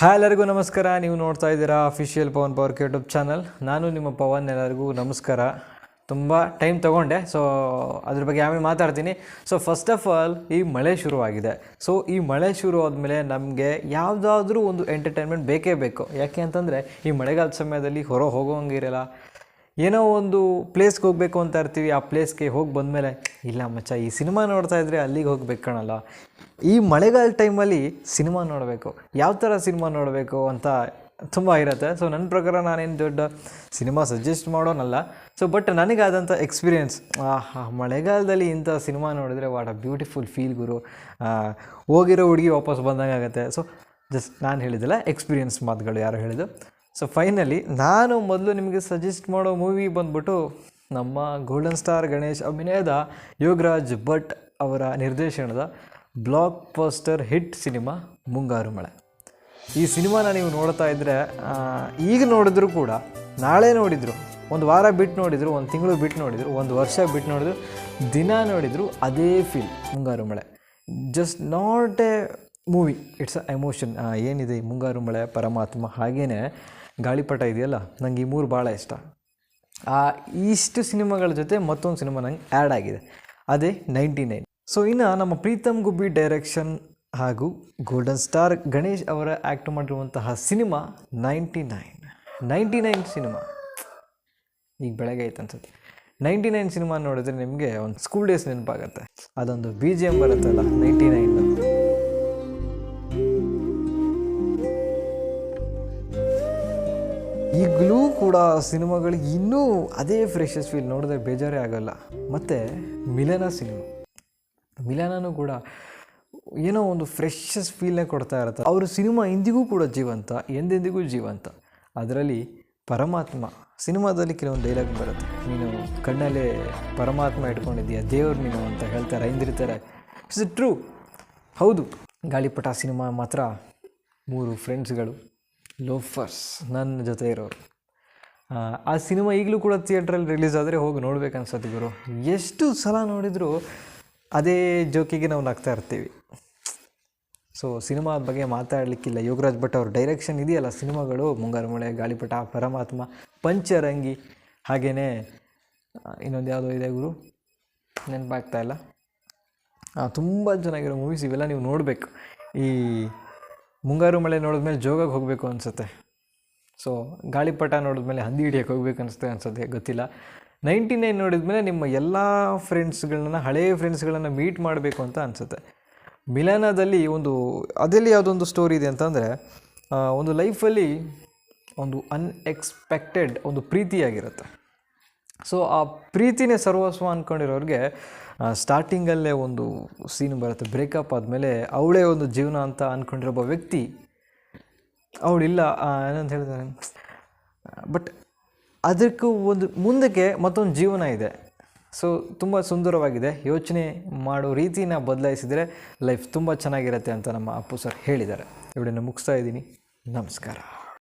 Hi ಎಲ್ಲರಿಗೂ ನಮಸ್ಕಾರ. ನೀವು ನೋಡ್ತಾ ಇದ್ದೀರಾ official Pavan power YouTube channel ನಾನು ನಿಮ್ಮ ಪವನ್, ಎಲ್ಲರಿಗೂ ನಮಸ್ಕಾರ. ತುಂಬ ಟೈಮ್ ತೊಗೊಂಡೆ ಸೊ ಅದ್ರ ಬಗ್ಗೆ ಆಮೇಲೆ ಮಾತಾಡ್ತೀನಿ. ಸೊ ಫಸ್ಟ್ ಆಫ್ ಆಲ್ ಈ ಮಳೆ ಶುರುವಾಗಿದೆ. ಸೊ ಈ ಮಳೆ ಶುರು ಆದಮೇಲೆ ನಮಗೆ ಯಾವುದಾದ್ರೂ ಒಂದು ಎಂಟರ್ಟೈನ್ಮೆಂಟ್ ಬೇಕೇ ಬೇಕು. ಯಾಕೆ ಅಂತಂದರೆ, ಈ ಮಳೆಗಾಲದ ಸಮಯದಲ್ಲಿ ಹೊರ ಹೋಗೋಂಗಿರಲ್ಲ. ಏನೋ ಒಂದು ಪ್ಲೇಸ್ಗೆ ಹೋಗಬೇಕು ಅಂತ ಇರ್ತೀವಿ, ಆ ಪ್ಲೇಸ್ಗೆ ಹೋಗಿ ಬಂದಮೇಲೆ, ಇಲ್ಲ ಮಚ್ಚ, ಈ ಸಿನಿಮಾ ನೋಡ್ತಾ ಇದ್ರೆ ಅಲ್ಲಿಗೆ ಹೋಗ್ಬೇಕು ಕಣಲ್ಲ. ಈ ಮಳೆಗಾಲ ಟೈಮಲ್ಲಿ ಸಿನಿಮಾ ನೋಡಬೇಕು. ಯಾವ ಥರ ಸಿನಿಮಾ ನೋಡಬೇಕು ಅಂತ ತುಂಬ ಇರುತ್ತೆ. ಸೊ ನನ್ನ ಪ್ರಕಾರ ನಾನೇನು ದೊಡ್ಡ ಸಿನಿಮಾ ಸಜೆಸ್ಟ್ ಮಾಡೋನಲ್ಲ. ಸೊ ಬಟ್ ನನಗಾದಂಥ ಎಕ್ಸ್ಪೀರಿಯೆನ್ಸ್ ಮಳೆಗಾಲದಲ್ಲಿ ಇಂಥ ಸಿನಿಮಾ ನೋಡಿದರೆ ವಾಟ್ ಅ ಬ್ಯೂಟಿಫುಲ್ ಫೀಲ್ ಗುರು. ಹೋಗಿರೋ ಹುಡುಗಿ ವಾಪಸ್ ಬಂದಂಗೆ ಆಗುತ್ತೆ ಸೊ ಜಸ್ಟ್ ನಾನು ಹೇಳಿದ್ದಲ್ಲ ಎಕ್ಸ್ಪೀರಿಯೆನ್ಸ್ ಮಾತುಗಳು ಯಾರು ಹೇಳಿದ್ದು. ಸೊ ಫೈನಲಿ ನಾನು ಮೊದಲು ನಿಮಗೆ ಸಜೆಸ್ಟ್ ಮಾಡೋ ಮೂವಿ ಬಂದ್ಬಿಟ್ಟು ನಮ್ಮ ಗೋಲ್ಡನ್ ಸ್ಟಾರ್ ಗಣೇಶ್ ಅಭಿನಯದ ಯೋಗರಾಜ್ ಭಟ್ ಅವರ ನಿರ್ದೇಶನದ ಬ್ಲಾಕ್ ಪೋಸ್ಟರ್ ಹಿಟ್ ಸಿನಿಮಾ ಮುಂಗಾರು ಮಳೆ. ಈ ಸಿನಿಮಾನ ನೀವು ನೋಡ್ತಾ ಇದ್ದರೆ ಈಗ ನೋಡಿದ್ರು ಕೂಡ ನಾಳೆ ನೋಡಿದರು, ಒಂದು ವಾರ ಬಿಟ್ಟು ನೋಡಿದರು, ಒಂದು ತಿಂಗಳು ಬಿಟ್ಟು ನೋಡಿದರು, ಒಂದು ವರ್ಷ ಬಿಟ್ಟು ನೋಡಿದರು, ದಿನ ನೋಡಿದರು ಅದೇ feel Mungaru Male. Just not a movie it's a emotion ಏನಿದೆ ಈ ಮುಂಗಾರು ಮಳೆ ಪರಮಾತ್ಮ ಹಾಗೇನೆ. ಗಾಳಿಪಟ ಇದೆಯಲ್ಲ? ನಂಗೆ ಈ ಮೂರು ಭಾಳ ಇಷ್ಟ. ಆ, ಇಷ್ಟು ಸಿನಿಮಾಗಳ ಜೊತೆ ಮತ್ತೊಂದು ಸಿನಿಮಾ ನಂಗೆ ಆ್ಯಡ್ ಆಗಿದೆ. ಅದೇ ನೈಂಟಿ ನೈನ್. ಸೊ ಇನ್ನು ನಮ್ಮ ಪ್ರೀತಮ್ ಗುಬ್ಬಿ ಡೈರೆಕ್ಷನ್ ಹಾಗೂ ಗೋಲ್ಡನ್ ಸ್ಟಾರ್ ಗಣೇಶ್ ಅವರ ಆ್ಯಕ್ಟ್ ಮಾಡಿರುವಂತಹ cinema ninety nine. Ninety nine cinema. ಈಗ ಬೆಳಗ್ಗೆ ಆಯ್ತು ಅನ್ಸುತ್ತೆ. ನೈಂಟಿ ನೈನ್ ಸಿನಿಮಾ ನೋಡಿದ್ರೆ ನಿಮಗೆ ಒಂದು ಸ್ಕೂಲ್ ಡೇಸ್ ನೆನಪಾಗತ್ತೆ. ಅದೊಂದು ಬಿ ಜಿ ಎಂ ಬರುತ್ತಲ್ಲ, ನೈಂಟಿ ನೈನ್. ಈಗಲೂ ಕೂಡ ಸಿನಿಮಾಗಳಿಗೆ ಇನ್ನೂ ಅದೇ ಫ್ರೆಶಸ್ ಫೀಲ್ ನೋಡಿದ್ರೆ ಬೇಜಾರೇ ಆಗೋಲ್ಲ. ಮತ್ತು ಮಿಲನ ಸಿನಿಮಾ. ಮಿಲನೂ ಕೂಡ ಏನೋ ಒಂದು ಫ್ರೆಶಸ್ ಫೀಲ್ನೇ ಕೊಡ್ತಾ ಇರುತ್ತೆ. ಅವರು ಸಿನಿಮಾ ಇಂದಿಗೂ ಕೂಡ ಜೀವಂತ, ಎಂದೆಂದಿಗೂ ಜೀವಂತ. ಅದರಲ್ಲಿ ಪರಮಾತ್ಮ, ಸಿನಿಮಾದಲ್ಲಿ ಕೆಲವೊಂದು ಡೈಲಾಗ್ ಬರುತ್ತೆ. ನೀನು ಕಣ್ಣಲ್ಲೇ ಪರಮಾತ್ಮ ಇಟ್ಕೊಂಡಿದ್ದೀಯ, ದೇವ್ರು ನೀನು ಅಂತ ಹೇಳ್ತಾರೆ ಐಂದಿರ್ತಾರೆ ಇಟ್ಸ್ ಟ್ರೂ ಹೌದು. ಗಾಳಿಪಟ ಸಿನಿಮಾ ಮಾತ್ರ ಮೂರು ಫ್ರೆಂಡ್ಸ್ಗಳು ಲೋಫರ್ಸ್ ನನ್ನ ಜೊತೆ ಇರೋರು. ಆ, ಸಿನಿಮಾ ಈಗಲೂ ಕೂಡ ಥಿಯೇಟ್ರಲ್ಲಿ ರಿಲೀಸ್ ಆದರೆ ಹೋಗಿ ನೋಡ್ಬೇಕು ಅನ್ಸತ್ತೆ ಗುರು. ಎಷ್ಟು ಸಲ ನೋಡಿದರೂ ಅದೇ ಜೋಕಿಗೆ ನಾವು ನಗ್ತಾ ಇರ್ತೀವಿ. ಸೊ ಸಿನಿಮಾದ ಬಗ್ಗೆ ಮಾತಾಡಲಿಕ್ಕಿಲ್ಲ. ಯೋಗರಾಜ್ ಭಟ್ ಅವ್ರ ಡೈರೆಕ್ಷನ್ ಇದೆಯಲ್ಲ ಸಿನಿಮಾಗಳು? ಮುಂಗಾರು ಮಳೆ ಗಾಳಿಪಟ ಪರಮಾತ್ಮ ಪಂಚರಂಗಿ ಹಾಗೆಯೇ ಇನ್ನೊಂದು ಯಾವುದೋ ಇದೆ ಗುರು. ನೆನಪಾಗ್ತಾ ಇಲ್ಲ. ತುಂಬ ಚೆನ್ನಾಗಿರೋ ಮೂವೀಸ್ ಇವೆಲ್ಲ ನೀವು ನೋಡಬೇಕು. ಈ ಮುಂಗಾರು ಮಳೆ ನೋಡಿದ್ಮೇಲೆ ಜೋಗಕ್ಕೆ ಹೋಗಬೇಕು ಅನಿಸುತ್ತೆ. ಸೊ ಗಾಳಿಪಟ ನೋಡಿದ್ಮೇಲೆ ಹಂದಿ ಹಿಡಿಯೋಕ್ಕೆ ಹೋಗ್ಬೇಕು ಅನಿಸುತ್ತೆ ಅನ್ಸುತ್ತೆ ಗೊತ್ತಿಲ್ಲ. ನೈಂಟಿ ನೈನ್ ನೋಡಿದ್ಮೇಲೆ ನಿಮ್ಮ ಎಲ್ಲ ಫ್ರೆಂಡ್ಸ್ಗಳನ್ನ ಹಳೆಯ ಫ್ರೆಂಡ್ಸ್ಗಳನ್ನು ಮೀಟ್ ಮಾಡಬೇಕು ಅಂತ ಅನಿಸುತ್ತೆ. ಮಿಲನದಲ್ಲಿ ಒಂದು, ಅದರಲ್ಲಿ ಯಾವುದೊಂದು ಸ್ಟೋರಿ ಇದೆ ಅಂತಂದರೆ ಒಂದು ಲೈಫಲ್ಲಿ ಒಂದು ಅನ್ಎಕ್ಸ್ಪೆಕ್ಟೆಡ್ ಒಂದು ಪ್ರೀತಿಯಾಗಿರುತ್ತೆ. ಸೊ ಆ ಪ್ರೀತಿನೇ ಸರ್ವಸ್ವ ಅಂದ್ಕೊಂಡಿರೋರಿಗೆ ಸ್ಟಾರ್ಟಿಂಗಲ್ಲೇ ಒಂದು ಸೀನ್ ಬರುತ್ತೆ. ಬ್ರೇಕಪ್ ಆದಮೇಲೆ ಅವಳೇ ಒಂದು ಜೀವನ ಅಂತ ಅಂದ್ಕೊಂಡಿರೋ ಒಬ್ಬ ವ್ಯಕ್ತಿ, ಅವಳಿಲ್ಲ ಏನಂತ ಹೇಳ್ತಾರೆ ಬಟ್ ಅದಕ್ಕೂ ಒಂದು ಮುಂದಕ್ಕೆ ಮತ್ತೊಂದು ಜೀವನ ಇದೆ. ಸೊ ತುಂಬ ಸುಂದರವಾಗಿದೆ. ಯೋಚನೆ ಮಾಡೋ ರೀತಿನ ಬದಲಾಯಿಸಿದರೆ ಲೈಫ್ ತುಂಬ ಚೆನ್ನಾಗಿರುತ್ತೆ ಅಂತ ನಮ್ಮ ಅಪ್ಪು ಸರ್ ಹೇಳಿದ್ದಾರೆ. ಇವಳನ್ನು ಮುಗಿಸ್ತಾ ಇದ್ದೀನಿ. ನಮಸ್ಕಾರ.